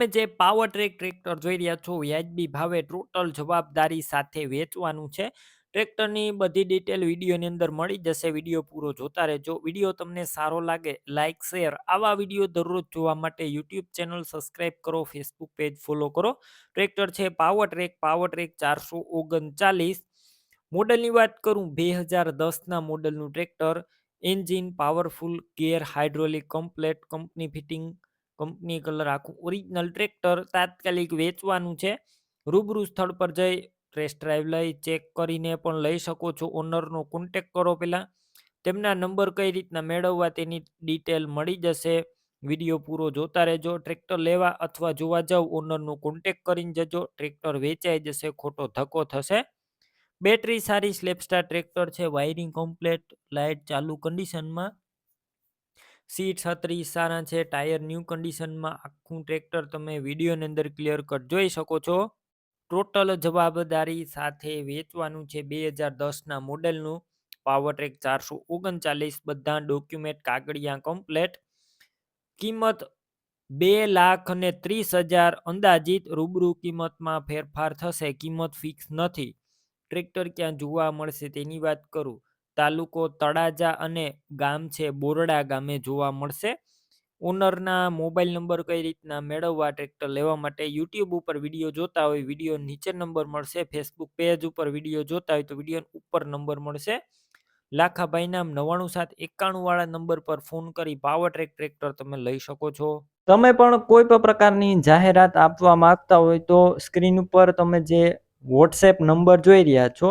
તમે જે power track tractor જોઈ રહ્યા છો, વ્યાજબી ભાવે ટોટલ જવાબદારી સાથે વેચવાનું છે. ટ્રેક્ટરની બધી ડિટેલ વિડીયોની અંદર મળી જશે. વીડિયો પૂરો જોતા રહેજો. વીડિયો તમને સારો લાગે લાઇક શેર આવા વીડિયો દરરોજ જોવા માટે યુટ્યુબ ચેનલ સબસ્ક્રાઇબ કરો ફેસબુક પેજ ફોલો કરો. ટ્રેક્ટર છે પાવર ટ્રેક પાવર ટ્રેક ચારસો ઓગણચાલીસ. મોડલની વાત કરું, બે હજાર દસના મોડલનું tractor engine powerful gear hydraulic complete company fitting company colour આખું ઓરિજિનલ ટ્રેક્ટર તાત્કાલિક વેચવાનું છે. રૂબરૂ સ્થળ પર જઈ ટેસ્ટ ડ્રાઈવ લઈ, ચેક કરીને પણ લઈ શકો છો. ઓનરનો કોન્ટેક કરો પહેલાં. તેમના નંબર કઈ રીતના મેળવવા તેની ડિટેલ મળી જશે. વીડિયો પૂરો જોતા રહેજો. ટ્રેક્ટર લેવા અથવા જોવા જાવ, ઓનરનો કોન્ટેક કરીને જજો. ટ્રેક્ટર વેચાઈ જશે, ખોટો ધક્કો થશે. બેટરી સારી સ્લેપસ્ટાર ટ્રેક્ટર છે. વાયરિંગ કમ્પ્લેટ લાઇટ ચાલુ કન્ડિશનમાં. સીટ છત્રી સારા છે, ટાયર ન્યૂ કન્ડિશનમાં આખું ટ્રેક્ટર તમે વિડીયોની અંદર ક્લિયર કટ જોઈ શકો છો. ટોટલ જવાબદારી સાથે વેચવાનું છે બે હજાર દસના મોડેલનું. પાવર ટ્રેક ચારસો ઓગણચાલીસ, બધા ડોક્યુમેન્ટ કાગળિયા કમ્પ્લેટ. કિંમત બે લાખ અને ત્રીસ હજાર અંદાજિત, રૂબરૂ કિંમતમાં ફેરફાર થશે, કિંમત ફિક્સ નથી. ટ્રેક્ટર ક્યાં જોવા મળશે તેની વાત કરું. તાલુકો તળાજા અને ગામ છે, બોરડા ગામે જોવા મળશે. ઓનરના મોબાઈલ નંબર કઈ રીતના મેળવવા, ટ્રેક્ટર લેવા માટે યુટ્યુબ ઉપર વીડિયો જોતા હોય, વીડિયો નીચે નંબર મળશે. ફેસબુક પેજ ઉપર વીડિયો જોતા હોય તો વીડિયો ઉપર નંબર મળશે. લાખાભાઈ નામ નવાણું સાત એકાણું વાળા નંબર પર ફોન કરી પાવર ટ્રેક ટ્રેક્ટર તમે લઈ શકો છો. તમે પણ કોઈ પણ પ્રકારની જાહેરાત આપવા માંગતા હોય તો સ્ક્રીન ઉપર તમે જે વોટ્સએપ નંબર જોઈ રહ્યા છો